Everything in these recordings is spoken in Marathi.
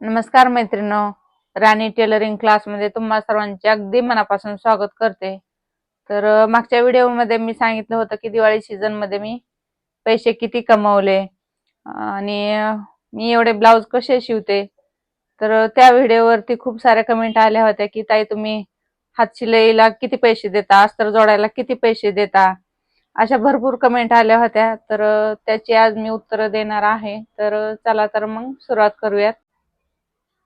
नमस्कार मैत्रिणो राणी टेलरिंग क्लासमध्ये तुम्हा सर्वांचे अगदी मनापासून स्वागत करते. तर मागच्या व्हिडिओमध्ये मी सांगितलं होतं की दिवाळी सीझनमध्ये मी पैसे किती कमवले. आणि मी एवढे ब्लाऊज कसे शिवते? तर त्या व्हिडिओवरती खूप साऱ्या कमेंट आल्या होत्या की ताई तुम्ही हातशिलाईला किती पैसे देता? अस्तर जोडायला किती पैसे देता? अशा भरपूर कमेंट आल्या होत्या. तर त्याची आज मी उत्तरं देणार आहे. तर चला तर मग सुरुवात करूयात.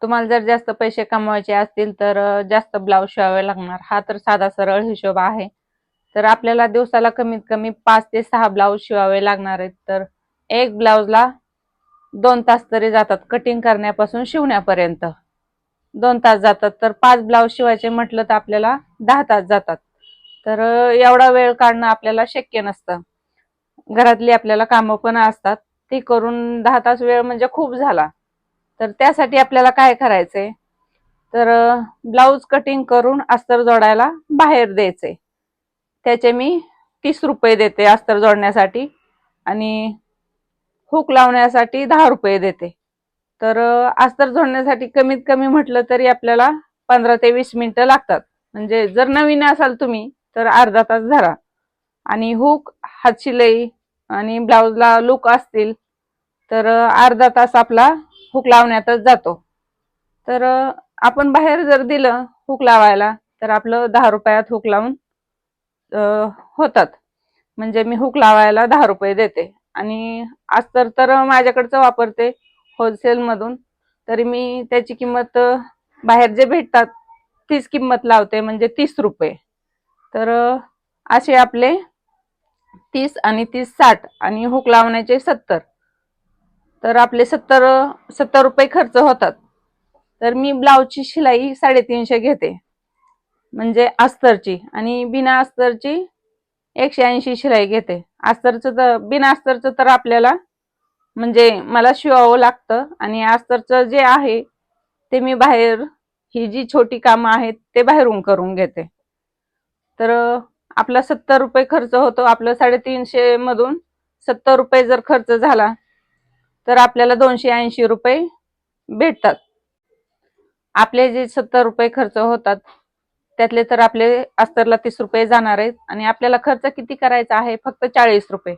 तुम्हाला जर जास्त पैसे कमवायचे असतील तर जास्त ब्लाऊज शिवावे लागणार. हा तर साधा सरळ हिशोब आहे. तर आपल्याला दिवसाला कमीत कमी पाच ते सहा ब्लाऊज शिवावे लागणार आहेत. तर एक ब्लाऊजला दोन तास तरी जातात कटिंग करण्यापासून शिवण्यापर्यंत. दोन तास जातात. तर पाच ब्लाऊज शिवायचे म्हटलं तर आपल्याला दहा तास जातात. तर एवढा वेळ काढणं आपल्याला शक्य नसतं. घरातली आपल्याला कामं पण असतात. ती करून दहा तास वेळ म्हणजे खूप झाला. तर त्यासाठी आपल्याला काय करायचंय? तर ब्लाऊज कटिंग करून अस्तर जोडायला बाहेर द्यायचे त्याचे मी तीस रुपये देते अस्तर जोडण्यासाठी आणि हुक लावण्यासाठी दहा रुपये देते. तर अस्तर जोडण्यासाठी कमीत कमी म्हटलं तरी आपल्याला पंधरा ते वीस मिनिटं लागतात. म्हणजे जर नवीन असाल तुम्ही तर अर्धा तास धरा. आणि हुक हातशिलाई आणि ब्लाऊजला लुक असतील तर अर्धा तास आपला हुक लावण्यातच जातो. तर आपण बाहेर जर दिलं हुक लावायला तर आपलं दहा रुपयात हुक लावून होतात. म्हणजे मी हुक लावायला दहा रुपये देते. आणि अस्तर तर माझ्याकडचं वापरते होलसेलमधून तरी मी त्याची किंमत बाहेर जे भेटतात तीच किंमत लावते म्हणजे तीस रुपये. तर असे आपले तीस आणि तीस साठ आणि हुक लावण्याचे सत्तर. तर आपले सत्तर सत्तर रुपये खर्च होतात. तर मी ब्लाऊजची शिलाई साडेतीनशे घेते. म्हणजे अस्तरची. आणि बिना अस्तरची एकशे ऐंशी शिलाई घेते. अस्तरचं तर बिना अस्तरचं तर आपल्याला म्हणजे मला शिवावं लागतं. आणि अस्तरचं जे आहे ते मी बाहेर ही जी छोटी कामं आहेत ते बाहेरून करून घेते. तर आपला सत्तर रुपये खर्च होतो. आपलं साडेतीनशे मधून सत्तर रुपये जर खर्च झाला तर आपल्याला दोनशे ऐंशी रुपये भेटतात. आपले जे सत्तर रुपये खर्च होतात त्यातले तर आपले अस्तरला तीस रुपये जाणार आहेत आणि आपल्याला खर्च किती करायचा आहे? फक्त चाळीस रुपये.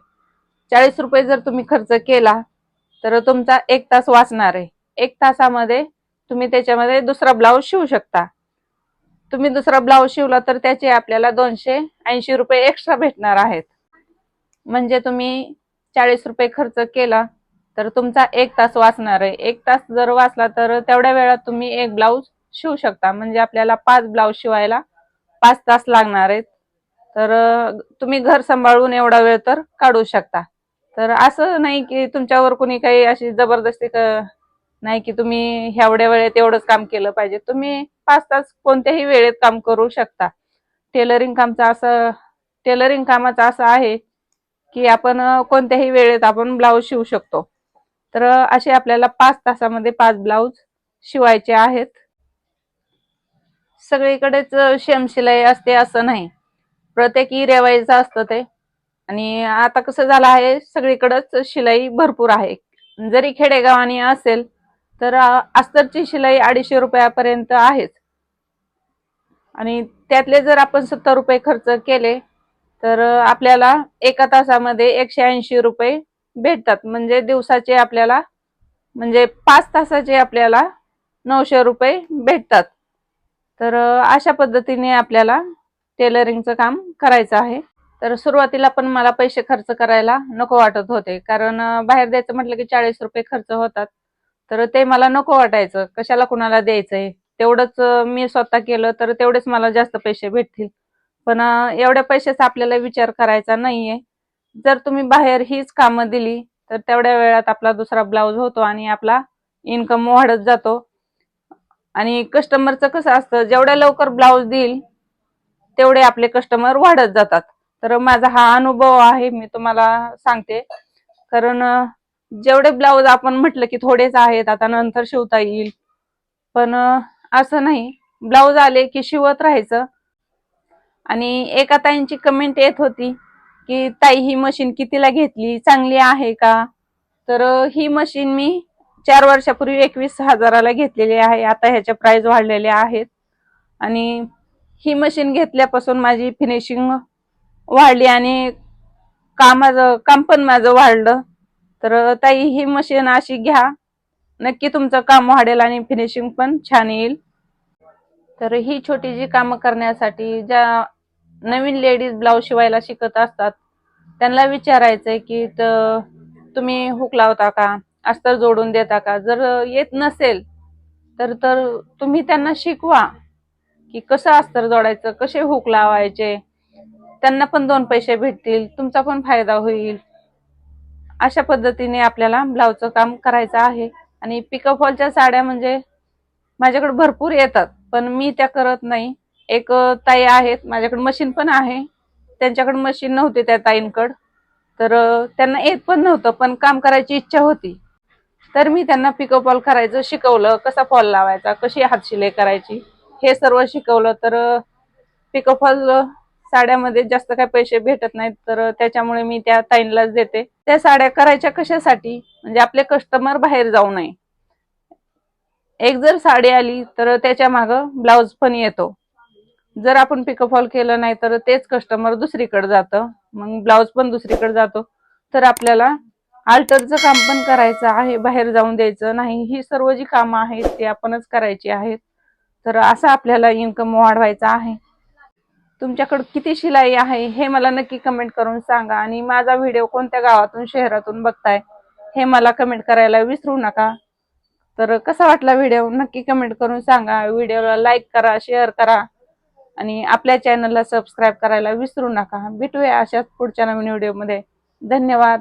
चाळीस रुपये जर तुम्ही खर्च केला तर तुमचा एक तास वाचणार आहे. एक तासामध्ये तुम्ही त्याच्यामध्ये दुसरा ब्लाऊज शिवू शकता. तुम्ही दुसरा ब्लाऊज शिवला तर त्याचे आपल्याला दोनशे ऐंशी रुपये एक्स्ट्रा भेटणार आहेत. म्हणजे तुम्ही चाळीस रुपये खर्च केला तर तुमचा एक तास वाचणार आहे. एक तास जर वाचला तर तेवढ्या वेळात तुम्ही एक ब्लाऊज शिवू शकता. म्हणजे आपल्याला पाच ब्लाऊज शिवायला पाच तास लागणार आहेत. तर तुम्ही घर सांभाळून एवढा वेळ तर काढू शकता. तर असं नाही की तुमच्यावर कोणी काही अशी जबरदस्ती नाही की तुम्ही एवढ्या वेळेत एवढंच काम केलं पाहिजे. तुम्ही पाच तास कोणत्याही वेळेत काम करू शकता. टेलरिंग कामचं असं टेलरिंग कामाचं असं आहे की आपण कोणत्याही वेळेत आपण ब्लाऊज शिवू शकतो. तर असे आपल्याला पाच तासामध्ये पाच ब्लाऊज शिवायचे आहेत. सगळीकडेच शेम शिलाई असते असं नाही. प्रत्येक इरेवाईचं असतं ते. आणि आता कसं झालं आहे सगळीकडेच शिलाई भरपूर आहे. जरी खेडेगावानी असेल तर अस्तरची शिलाई अडीचशे रुपयापर्यंत आहेच. आणि त्यातले जर आपण सत्तर रुपये खर्च केले तर आपल्याला एका तासामध्ये एकशे ऐंशी रुपये भेटतात. म्हणजे दिवसाचे आपल्याला म्हणजे पाच तासाचे आपल्याला नऊशे रुपये भेटतात. तर अशा पद्धतीने आपल्याला टेलरिंगचं काम करायचं आहे. तर सुरुवातीला पण मला पैसे खर्च करायला नको वाटत होते. कारण बाहेर द्यायचं म्हटलं की चाळीस रुपये खर्च होतात. तर ते मला नको वाटायचं. कशाला कुणाला द्यायचंय? तेवढंच मी स्वतः केलं तर तेवढेच मला जास्त पैसे भेटतील. पण एवढ्या पैशाचा आपल्याला विचार करायचा नाहीये. जर तुम्ही बाहेर हीच कामं दिली तर तेवढ्या वेळात आपला दुसरा ब्लाऊज होतो आणि आपला इन्कम वाढत जातो. आणि कस्टमरचं कसं असतं जेवढ्या लवकर ब्लाऊज देईल तेवढे आपले कस्टमर वाढत जातात. तर माझा हा अनुभव आहे मी तुम्हाला सांगते. कारण जेवढे ब्लाऊज आपण म्हटलं की थोडेच आहेत आता नंतर शिवता येईल. पण असं नाही. ब्लाऊज आले की शिवत राहायचं. आणि एका ताईंची कमेंट येत होती की ताई ही मशीन कितीला घेतली? चांगली आहे का? तर ही मशीन मी चार वर्षापूर्वी एकवीस हजाराला घेतलेली आहे. आता ह्याच्या प्राइस वाढलेल्या आहेत. आणि ही मशीन घेतल्यापासून माझी फिनिशिंग वाढली आणि कामाचं काम पण माझं वाढलं. तर ताई ही मशीन अशी घ्या. नक्की तुमचं काम वाढेल आणि फिनिशिंग पण छान येईल. तर ही छोटी जी कामं करण्यासाठी ज्या नवीन लेडीज ब्लाऊज शिवायला शिकत असतात. त्यांना विचारायचंय की तुम्ही हुक लावता का? अस्तर जोडून देता का? जर येत नसेल तर तर तुम्ही त्यांना शिकवा की कसं अस्तर जोडायचं कसे हुक लावायचे? त्यांना पण दोन पैसे भेटतील तुमचा पण फायदा होईल. अशा पद्धतीने आपल्याला ब्लाऊजचं काम करायचं आहे. आणि पिकअप हॉलच्या साड्या म्हणजे माझ्याकडे भरपूर येतात पण मी त्या करत नाही. एक ताई आहेत. माझ्याकडे मशीन पण आहे. त्यांच्याकडे मशीन नव्हती त्या ताईंकड. तर त्यांना येत पण नव्हतं पण काम करायची इच्छा होती. तर मी त्यांना पिकअपॉल करायचं शिकवलं. कसा फॉल लावायचा कशी हात शिलाई करायची हे सर्व शिकवलं. तर पिकअपॉल साड्यामध्ये जास्त काही पैसे भेटत नाहीत. तर त्याच्यामुळे मी त्या ताईंलाच देते. त्या साड्या करायच्या कशासाठी? म्हणजे आपले कस्टमर बाहेर जाऊ नये. एक जर साडी आली तर त्याच्या मागं ब्लाऊज पण येतो. जर आपण पिकअपॉल केलं नाही तर तेच कस्टमर दुसरीकडे जातं. मग ब्लाऊज पण दुसरीकडे जातो. तर आपल्याला आल्टरचं काम पण करायचं आहे बाहेर जाऊन द्यायचं नाही. ही सर्व जी कामं आहेत ती आपणच करायची आहेत. तर असं आपल्याला इन्कम वाढवायचा आहे. तुमच्याकडं किती शिलाई आहे हे मला नक्की कमेंट करून सांगा. आणि माझा व्हिडिओ कोणत्या गावातून शहरातून बघताय हे मला कमेंट करायला विसरू नका. तर कसा वाटला व्हिडिओ नक्की कमेंट करून सांगा. व्हिडिओला लाईक करा शेअर करा. आणि आपल्या चॅनलला सबस्क्राईब करायला विसरू नका. भेटूया अशाच पुढच्या नवीन व्हिडिओमध्ये धन्यवाद.